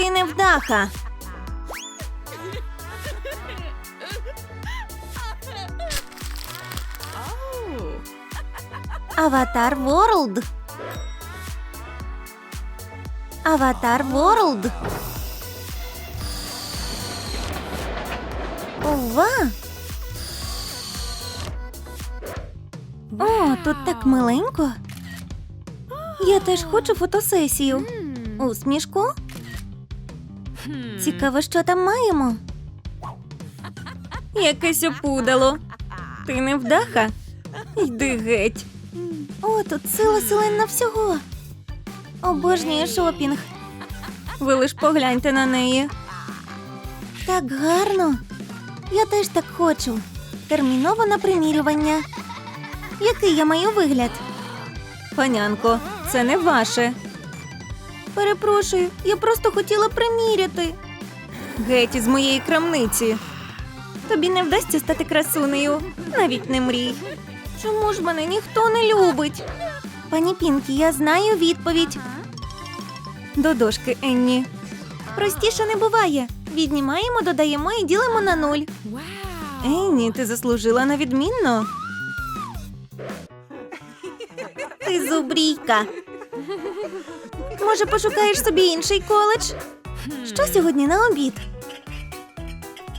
Ти невдаха. Аватар Ворлд. Аватар Ворлд. Ова. О, тут так миленько. Я теж хочу фотосесію. Усмішку. Цікаво, що там маємо. Якесь опудало. Ти не вдаха? Йди геть. О, тут сила селена всього. Обожнюю шопінг. Ви лиш погляньте на неї. Так гарно. Я теж так хочу. Терміново на примірювання. Який я маю вигляд? Панянко, це не ваше. Перепрошую, я просто хотіла приміряти. Геть із моєї крамниці. Тобі не вдасться стати красунею, навіть не мрій. Чому ж мене ніхто не любить? Пані Пінкі, я знаю відповідь. До дошки, Енні. Простіше не буває. Віднімаємо, додаємо і ділимо на нуль. Енні, ти заслужила на відмінно. Ти зубрійка. Може, пошукаєш собі інший коледж? Що сьогодні на обід?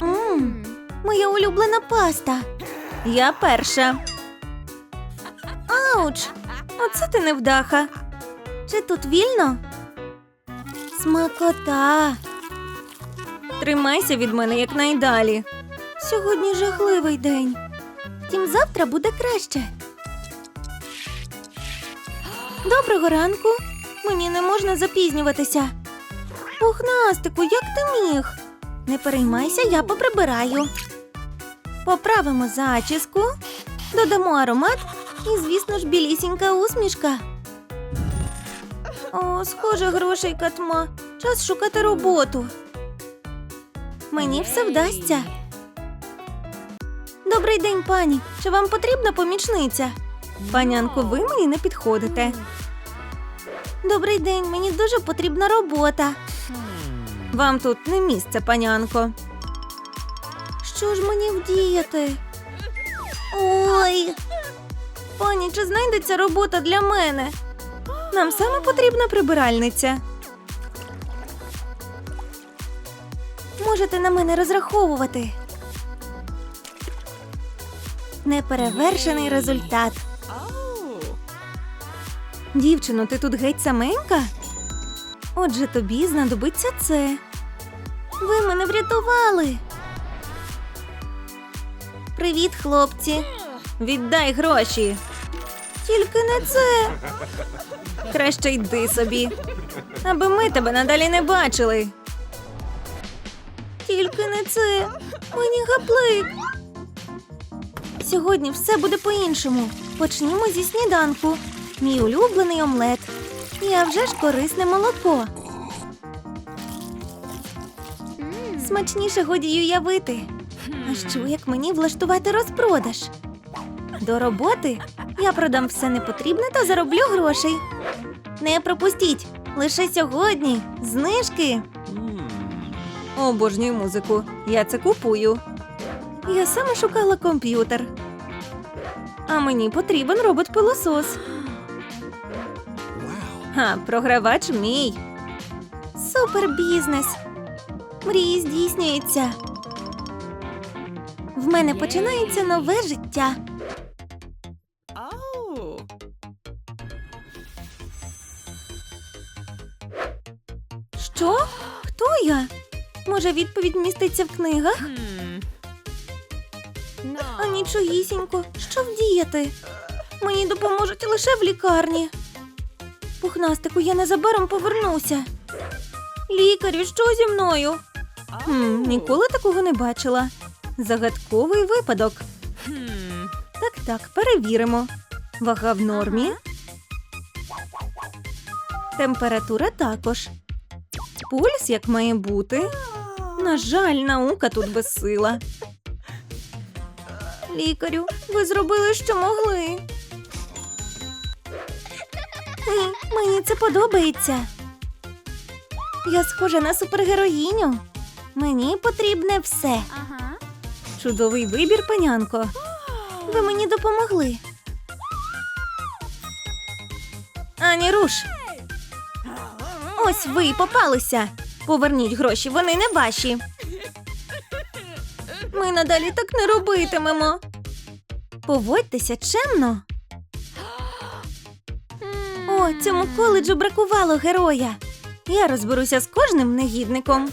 Мм, моя улюблена паста. Я перша. Ауч! Оце ти невдаха. Чи тут вільно? Смакота. Тримайся від мене якнайдалі. Сьогодні жахливий день. Втім, завтра буде краще. Доброго ранку. Мені не можна запізнюватися. Пухнастику, як ти міг? Не переймайся, я поприбираю. Поправимо зачіску, додамо аромат і, звісно ж, білісінька усмішка. О, схоже, грошей катма. Час шукати роботу. Мені все вдасться. Добрий день, пані. Чи вам потрібна помічниця? Панянко, ви мені не підходите. Добрий день, мені дуже потрібна робота. Вам тут не місце, панянко. Що ж мені вдіяти? Ой. Пані, чи знайдеться робота для мене? Нам саме потрібна прибиральниця. Можете на мене розраховувати. Неперевершений результат. Дівчино, ти тут геть саменька? Отже, тобі знадобиться це. Ви мене врятували. Привіт, хлопці. Віддай гроші. Тільки не це. Краще йди собі. Аби ми тебе надалі не бачили. Тільки не це. Мені гаплик. Сьогодні все буде по-іншому. Почнімо зі сніданку. Мій улюблений омлет. І а вже ж корисне молоко. Смачніше годі й уявити. А що, як мені влаштувати розпродаж? До роботи я продам все непотрібне та зароблю грошей. Не пропустіть! Лише сьогодні знижки. Обожнюю музику. Я це купую. Я саме шукала комп'ютер. А мені потрібен робот-пилосос. Ха, програвач мій. Супер бізнес. Мрії здійснюються. В мене починається нове життя. Що? Хто я? Може, відповідь міститься в книгах? А нічогісінько, що вдіяти? Мені допоможуть лише в лікарні. Пухнастику, я незабаром повернуся. Лікарю, що зі мною? Хм, ніколи такого не бачила. Загадковий випадок. Так, так, перевіримо. Вага в нормі. Температура також. Пульс як має бути. На жаль, наука тут безсила. Лікарю, ви зробили, що могли. Ні, мені це подобається. Я схожа на супергероїню. Мені потрібне все. Ага. Чудовий вибір, панянко. Ви мені допомогли. Ані руш. Ось ви попалися. Поверніть гроші, вони не ваші. Ми надалі так не робитимемо. Поводьтеся чемно. О, цьому коледжу бракувало героя. Я розберуся з кожним негідником.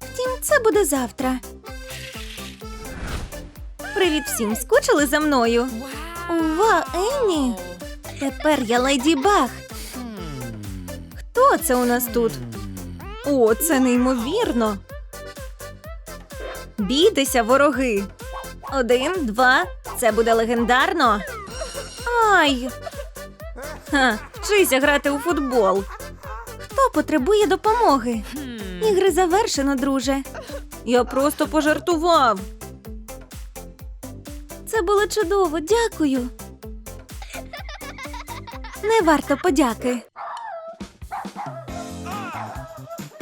Втім, це буде завтра. Привіт всім, скучили за мною. Ова, Енні. Тепер я леді Баг. Хто це у нас тут? О, це неймовірно. Бійтеся, вороги. Один, два. Це буде легендарно. Ай. Ха, вчися грати у футбол. Хто потребує допомоги? Ігри завершено, друже. Я просто пожартував. Це було чудово, дякую. Не варто подяки.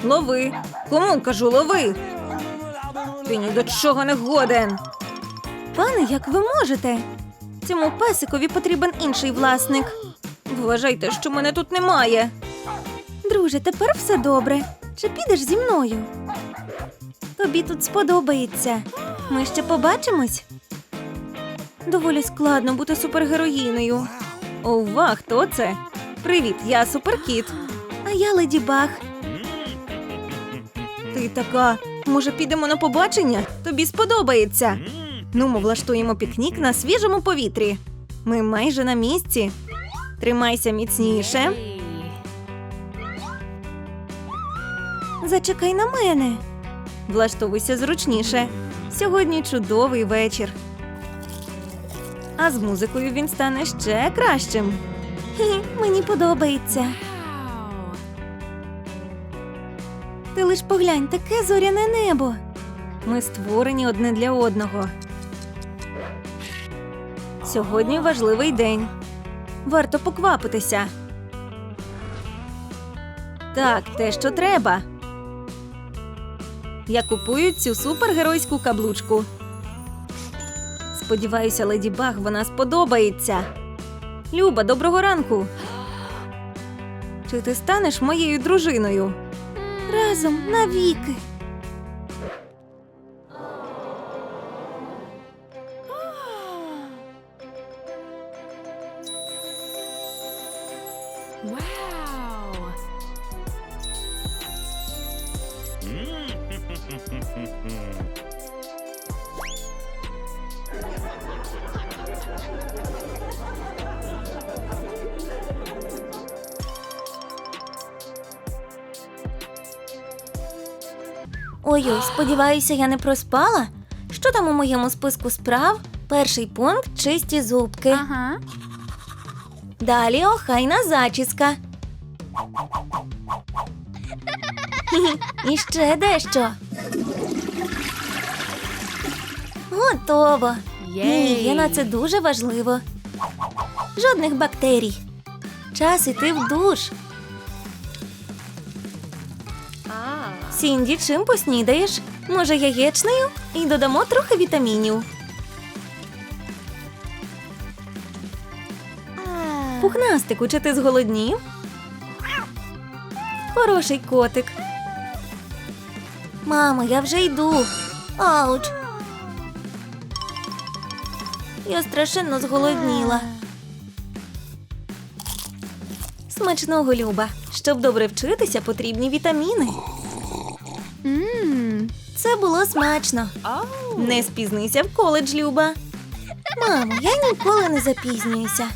Лови. Кому кажу, лови. Ти ні до чого не годен. Пане, як ви можете? Цьому песикові потрібен інший власник. Вважайте, що мене тут немає. Друже, тепер все добре. Чи підеш зі мною? Тобі тут сподобається. Ми ще побачимось. Доволі складно бути супергероїнею. Ова, хто це? Привіт, я суперкіт. А я леді Баг. Ти така. Може, підемо на побачення? Тобі сподобається. Ну, ми влаштуємо пікнік на свіжому повітрі. Ми майже на місці. Тримайся міцніше. Зачекай на мене. Влаштовуйся зручніше. Сьогодні чудовий вечір. А з музикою він стане ще кращим. Хі, мені подобається. Ти лиш поглянь, таке зоряне небо. Ми створені одне для одного. Сьогодні важливий день. Варто поквапитися. Так, те, що треба. Я купую цю супергеройську каблучку. Сподіваюся, леді Баг вона сподобається. Люба, доброго ранку. Чи ти станеш моєю дружиною? Разом навіки. Ой-ой, сподіваюся, я не проспала. Що там у моєму списку справ? Перший пункт чисті зубки. Ага. Далі охайна зачіска. І ще дещо. Готово. Гігієна це дуже важливо. Жодних бактерій. Час іти в душ. Сінді, чим поснідаєш? Може, яєчнею? І додамо трохи вітамінів. Пухнастику, чи ти зголоднів? Хороший котик. Мамо, я вже йду. Ауч. Я страшенно зголодніла. Смачного Люба. Щоб добре вчитися, потрібні вітаміни. Мм. Це було смачно. Не спізнися в коледж, Люба. Мамо, я ніколи не запізнююся.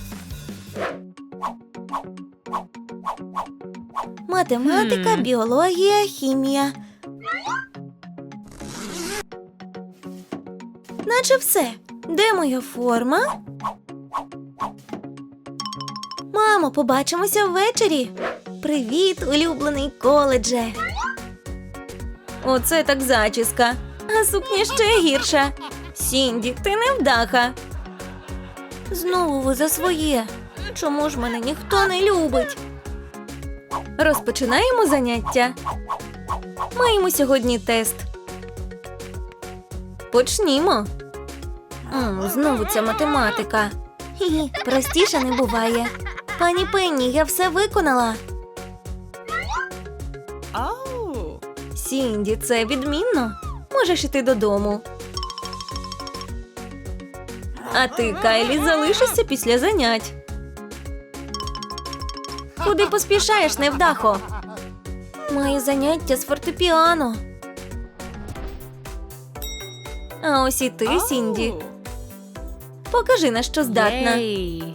Математика, біологія, хімія. Наче все. Де моя форма? Мамо, побачимося ввечері. Привіт, улюблений коледже. Оце так зачіска. А сукня ще гірша. Сінді, ти невдаха. Знову ви за своє. Чому ж мене ніхто не любить? Розпочинаємо заняття. Маємо сьогодні тест. Почнімо. М, знову ця математика. Хі-хі, простіше не буває. Пані Пенні, я все виконала. Сінді, це відмінно. Можеш іти додому. А ти, Кайлі, залишишся після занять. Куди поспішаєш, невдахо? Маю заняття з фортепіано. А ось і ти, Сінді. Покажи, на що здатна. Yay.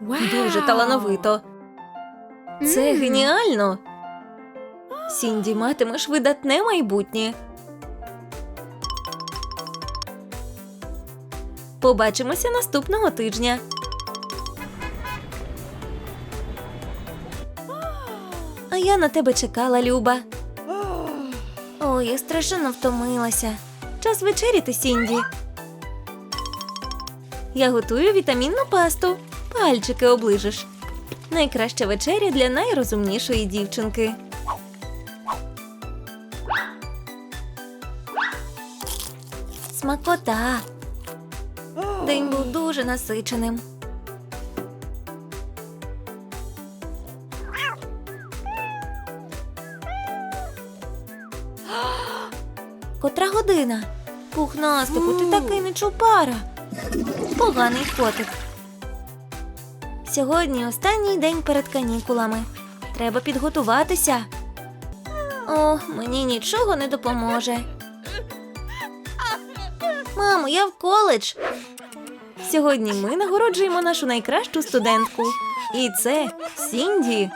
Дуже талановито. Це геніально. Сінді, матимеш видатне майбутнє. Побачимося наступного тижня. А я на тебе чекала, Люба. Ой, я страшенно втомилася. Час вечеряти, Сінді. Я готую вітамінну пасту. Пальчики оближеш. Найкраща вечеря для найрозумнішої дівчинки. Смакота. День був дуже насиченим. Котра година? Пухнастику, ти такий не чупара. Поганий котик. Сьогодні останній день перед канікулами. Треба підготуватися. О, мені нічого не допоможе. Мамо, я в коледж. Сьогодні ми нагороджуємо нашу найкращу студентку. І це Сінді.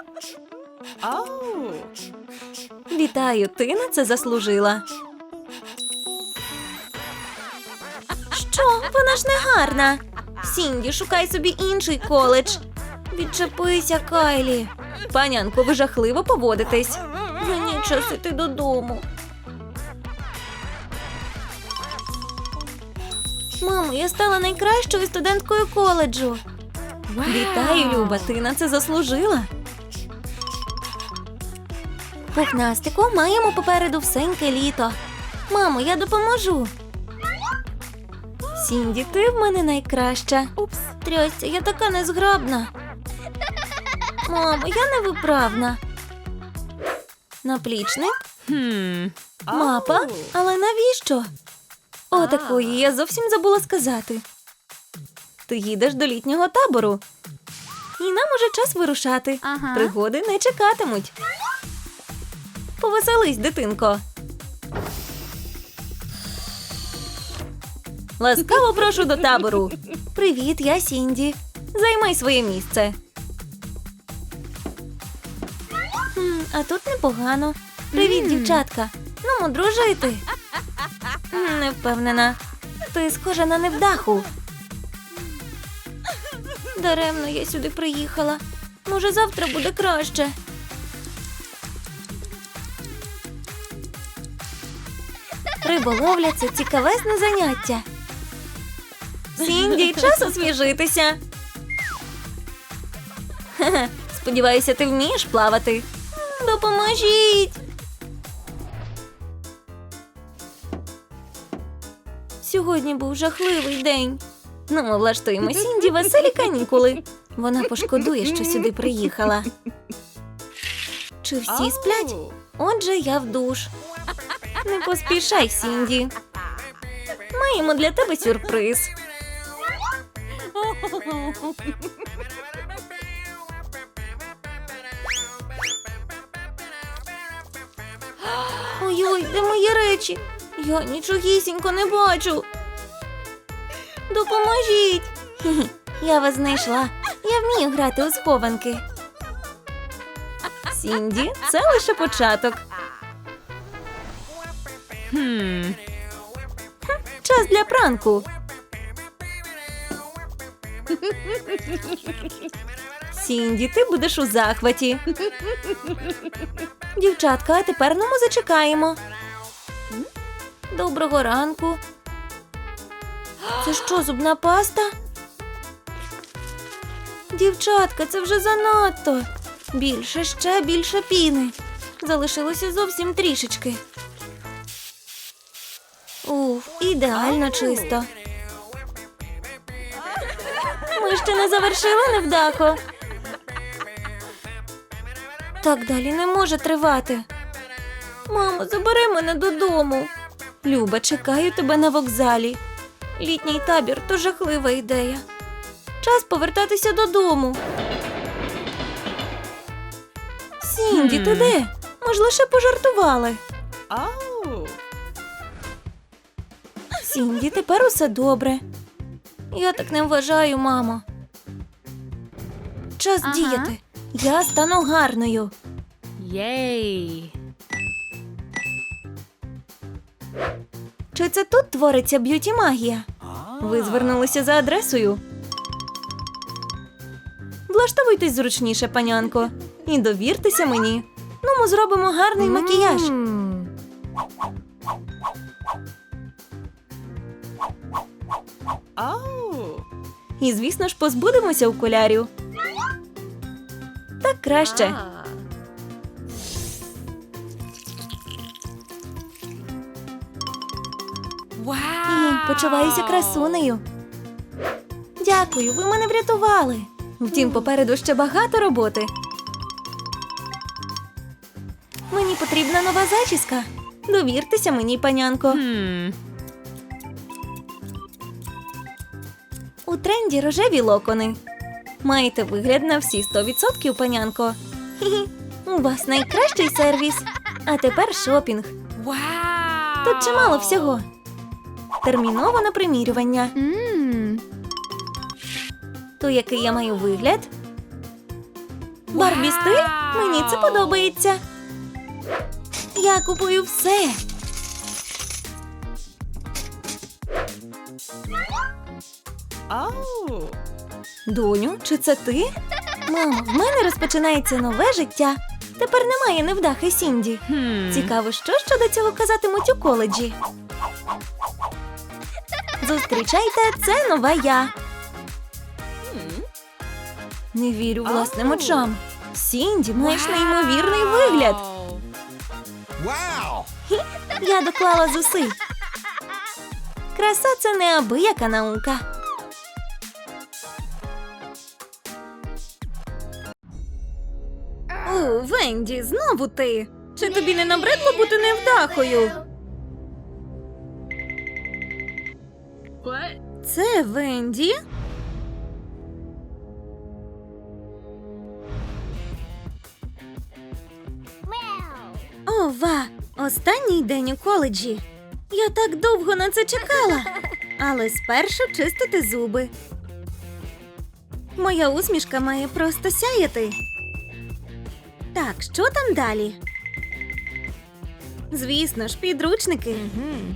Вітаю, ти на це заслужила. Що? Вона ж не гарна. Сінді, шукай собі інший коледж. Відчепися, Кайлі. Панянко, ви жахливо поводитесь. Мені час іти додому. Мамо, я стала найкращою студенткою коледжу. Вітаю, Люба, ти на це заслужила. Пухнастику, маємо попереду всеньке літо. Мамо, я допоможу. Сінді, ти в мене найкраща. Упс. Трясся, я така незграбна. Мамо, я невиправна. Наплічник, мапа, але навіщо? О, такої я зовсім забула сказати. Ти їдеш до літнього табору. І нам уже час вирушати. Ага. Пригоди не чекатимуть. Повеселись, дитинко. Ласкаво прошу до табору. Привіт, я Сінді. Займай своє місце. А тут непогано. Привіт, дівчатка. Ну, дружити. Не впевнена. Ти схожа на невдаху. Даремно я сюди приїхала. Може, завтра буде краще. Риболовля це цікавесне заняття. Сінді, час освіжитися. Сподіваюся, ти вмієш плавати. Допоможіть. Сьогодні був жахливий день. Ну, ми влаштуємо Сінді веселі канікули. Вона пошкодує, що сюди приїхала. Чи всі сплять? Отже, я в душ. Не поспішай, Сінді. Маємо для тебе сюрприз. Ой-ой, де мої речі? Я нічогісінько не бачу. Допоможіть. Я вас знайшла. Я вмію грати у схованки. Сінді, це лише початок. Hmm. Час для пранку. Сінді, ти будеш у захваті. Дівчатка, а тепер ну ми зачекаємо. Доброго ранку. Це що, зубна паста? Дівчатка, це вже занадто. Більше, ще більше піни. Залишилося зовсім трішечки. Уф, ідеально чисто. Ми ще не завершили невдахо. Так далі не може тривати. Мамо, забери мене додому. Люба, чекаю тебе на вокзалі. Літній табір то жахлива ідея. Час повертатися додому. Сінді, ти де? Ми ж лише пожартували. Сінді, тепер усе добре. Я так не вважаю, мамо. Час Ага. діяти. Я стану гарною. Yay. Чи це тут твориться б'юті магія? Ви звернулися за адресою. Влаштовуйтесь зручніше, панянко, і довіртеся мені. Ну, ми зробимо гарний макіяж. Mm. Oh. І, звісно ж, позбудемося окулярів. Так краще. І почуваюся красунею. Дякую, ви мене врятували. Втім, попереду ще багато роботи. Мені потрібна нова зачіска. Довіртеся мені, панянко. У тренді рожеві локони. Маєте вигляд на всі 100%, панянко. У вас найкращий сервіс. А тепер шопінг. Wow. Тут чимало всього. Терміново на примірювання. То який я маю вигляд? Барбі стиль? Мені це подобається. Я купую все. Oh. Доню, чи це ти? Мамо, в мене розпочинається нове життя. Тепер немає невдахи Сінді. Hmm. Цікаво, що щодо цього казатимуть у коледжі. Зустрічайте, це нова я. Не вірю власним Ау. очам. Сінді, маєш неймовірний вигляд. Wow. Я доклала зусиль. Краса це неабияка наука. Венді, знову ти. Чи тобі не набридло бути невдахою? Це Венді? Ова, останній день у коледжі. Я так довго на це чекала. Але спершу чистити зуби. Моя усмішка має просто сяяти. Так, що там далі? Звісно ж, підручники. Hmm.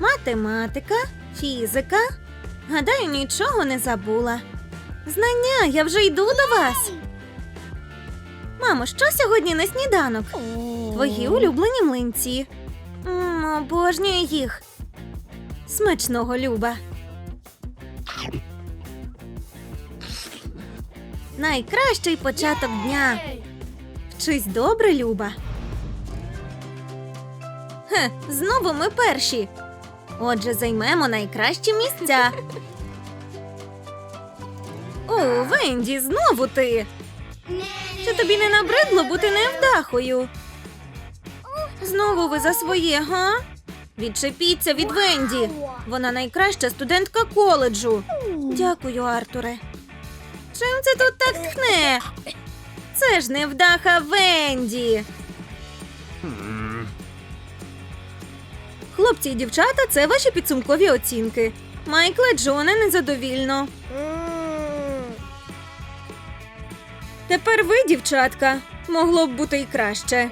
Математика, фізика. Гадаю, нічого не забула. Знання, я вже йду до вас. Мамо, що сьогодні на сніданок? Твої улюблені млинці. М, обожнюю їх. Смачного Люба. Найкращий початок дня. Вчись добре, Люба. Хе, знову ми перші. Отже, займемо найкращі місця. О, Венді, знову ти. Чи тобі не набридло бути невдахою? Знову ви за своє, га? Відчепіться від Венді. Вона найкраща студентка коледжу. Дякую, Артуре. Чим це тут так тхне? Це ж невдаха Венді. Хлопці і дівчата, це ваші підсумкові оцінки. Майкле Джоне незадовільно. Тепер ви, дівчатка, могло б бути і краще.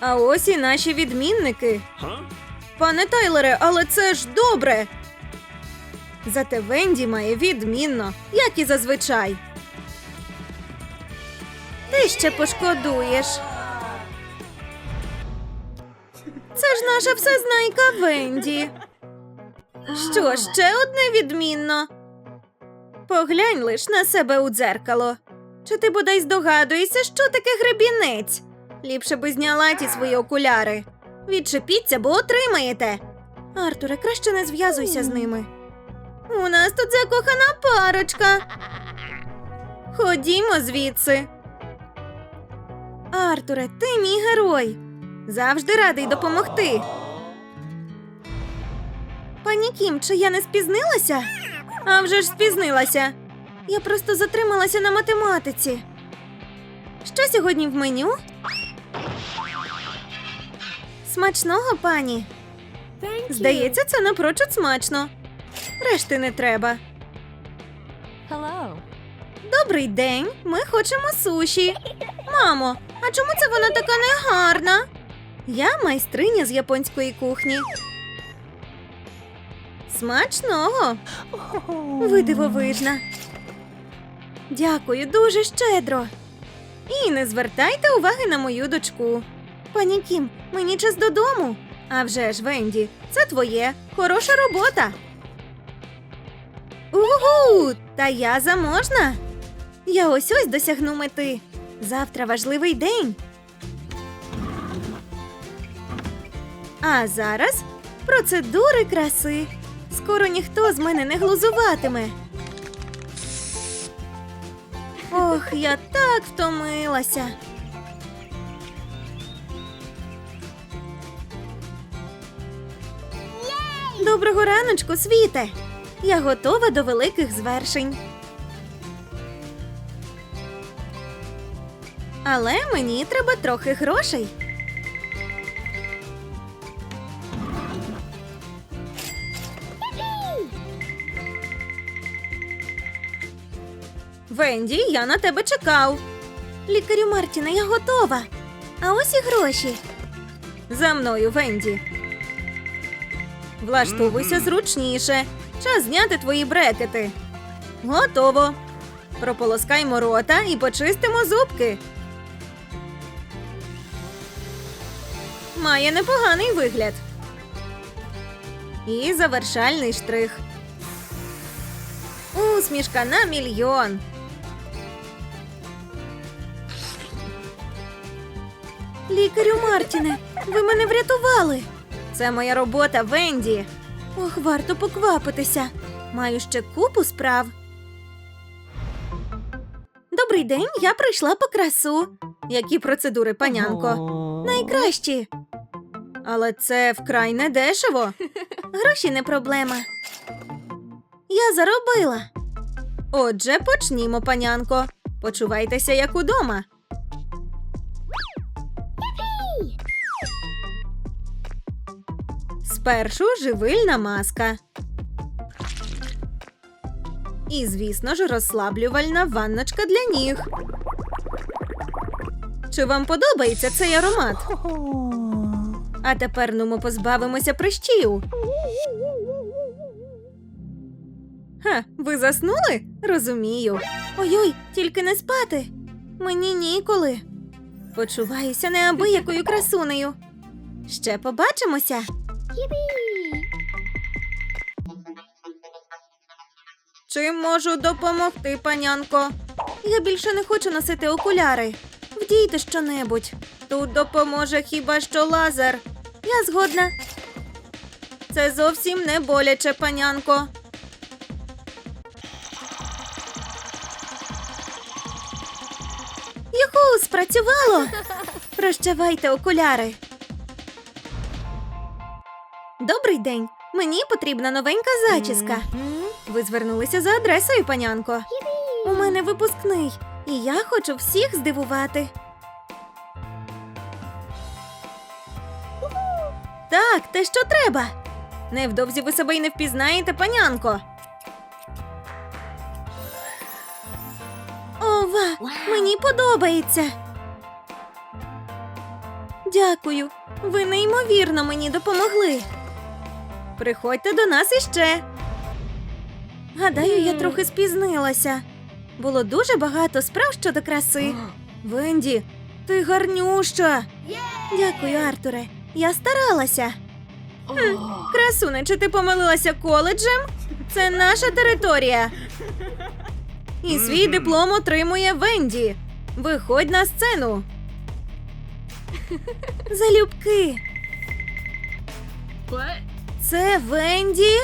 А ось і наші відмінники. Пане Тайлере, але це ж добре. Зате Венді має відмінно, як і зазвичай. Ти ще пошкодуєш. Це ж наша всезнайка Венді. Що, ще одне відмінно? Поглянь лиш на себе у дзеркало. Чи ти бодай здогадуєшся, що таке гребінець? Ліпше би зняла ті свої окуляри. Відчепіться, бо отримаєте. Артуре, краще не зв'язуйся з ними. У нас тут закохана парочка. Ходімо звідси. Артуре, ти мій герой. Завжди радий допомогти. Пані Кім, чи я не спізнилася? А вже ж спізнилася. Я просто затрималася на математиці. Що сьогодні в меню? Смачного, пані. Здається, це напрочуд смачно. Решти не треба. Hello. Добрий день, ми хочемо суші. Мамо, а чому це вона така негарна? Я майстриня з японської кухні. Смачного. Ви дивовижна. Дякую дуже щедро. І не звертайте уваги на мою дочку. Пані Кім, мені час додому. А вже ж, Венді, це твоє. Хороша робота. Угу, та я заможна. Я ось ось досягну мети. Завтра важливий день. А зараз процедури краси. Скоро ніхто з мене не глузуватиме. Ох, я так втомилася. Доброго раночку, світе! Я готова до великих звершень. Але мені треба трохи грошей. Венді, я на тебе чекав. Лікарю Мартіне, я готова. А ось і гроші. За мною, Венді. Влаштовуйся зручніше. Час зняти твої брекети. Готово. Прополоскаймо рота і почистимо зубки. Має непоганий вигляд. І завершальний штрих. Усмішка на мільйон. Лікарю Мартіне, ви мене врятували. Це моя робота, Венді. Ох, варто поквапитися. Маю ще купу справ. Добрий день, я прийшла по красу. Які процедури, панянко? Найкращі. Але це вкрай не дешево. Гроші не проблема. Я заробила. Отже, почнімо, панянко. Почувайтеся як удома. Спершу живильна маска. І, звісно ж, розслаблювальна ванночка для ніг. Чи вам подобається цей аромат? А тепер ну ми позбавимося прищів. Ха, ви заснули? Розумію. Ой-ой, тільки не спати. Мені ніколи. Почуваюся неабиякою красунею. Ще побачимося. Чим можу допомогти, панянко? Я більше не хочу носити окуляри. Вдійте щонебудь. Тут допоможе хіба що лазер. Я згодна. Це зовсім не боляче, панянко. Юху, спрацювало. Прощавайте окуляри. Добрий день. Мені потрібна новенька зачіска. Ви звернулися за адресою, панянко. У мене випускний, і я хочу всіх здивувати. Так, те, що треба. Невдовзі ви себе й не впізнаєте, панянко. Ова, мені подобається. Дякую. Ви неймовірно мені допомогли. Приходьте до нас іще. Гадаю, я трохи спізнилася. Було дуже багато справ щодо краси. Венді, ти гарнюща. Дякую, Артуре. Я старалася. Хм, красуне, чи ти помилилася коледжем? Це наша територія. І свій диплом отримує Венді. Виходь на сцену. Залюбки. What? Це Венді?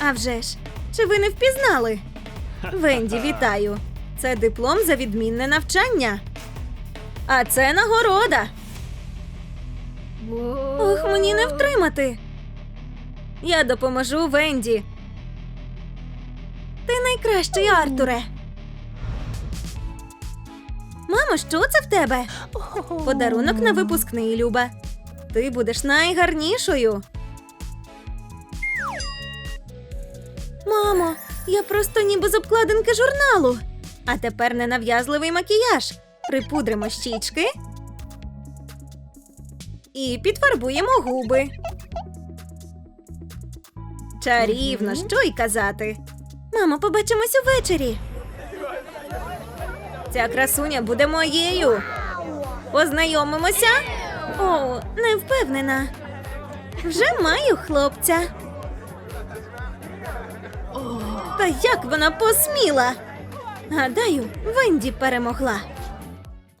А вже ж, чи ви не впізнали? Венді, вітаю. Це диплом за відмінне навчання. А це нагорода. Ох, мені не втримати. Я допоможу Венді. Ти найкращий, Артуре. Мамо, що це в тебе? Подарунок на випускний, Люба. Ти будеш найгарнішою. Мамо, я просто ніби з обкладинки журналу. А тепер ненав'язливий макіяж. Припудримо щічки. І підфарбуємо губи. Чарівно, що й казати. Мамо, побачимось увечері. Ця красуня буде моєю. Познайомимося? О, не впевнена. Вже маю хлопця. Та як вона посміла? Гадаю, Венді перемогла.